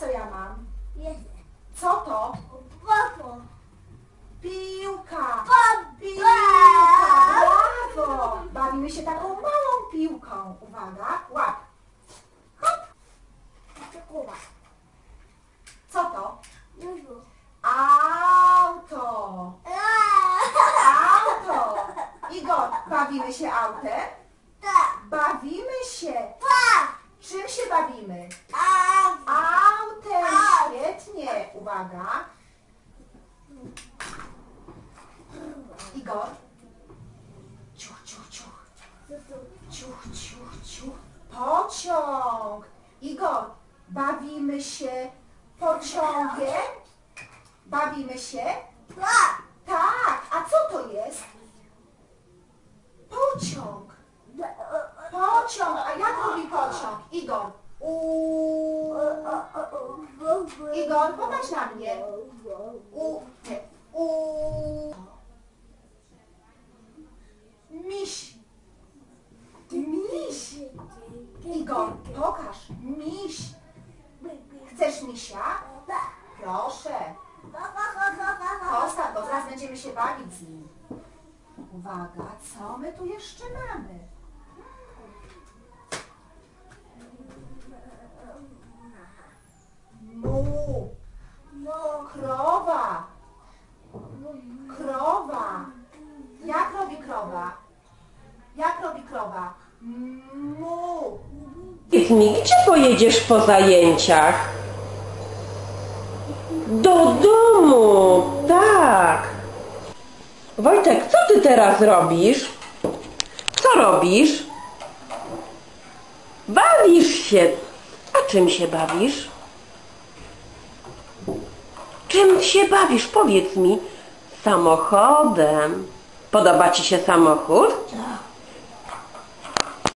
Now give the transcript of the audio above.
Co ja mam? Jest. Co to? Papo. Piłka! Piłka! Brawo! Bawimy się taką małą piłką. Uwaga, łap. Hop. Kuba. Co to? Już. Auto! Auto! Igor, bawimy się autem? Tak. Bawimy się. Tak. Czym się bawimy? A. Autem! Aut. Świetnie! Uwaga! Igor. Ciuch, ciuch, ciuch. Ciuch, ciuch, ciuch. Pociąg! Igor, bawimy się pociągiem? Bawimy się? Tak. Tak, a co to jest? Pociąg. Pociąg, a jak robi pociąg? Igor. U. Igor, popatrz na mnie. U. U. Miś. Miś. Igor, pokaż. Miś. Chcesz misia? Proszę. Postaw go, zaraz będziemy się bawić z nim. Uwaga, co my tu jeszcze mamy? Mu, krowa, krowa. Jak robi krowa? Jak robi krowa? Mi, gdzie pojedziesz po zajęciach? Do domu, tak. Wojtek, co ty teraz robisz? Co robisz? Bawisz się. A czym się bawisz? Czym się bawisz? Powiedz mi. Samochodem. Podoba ci się samochód? Tak.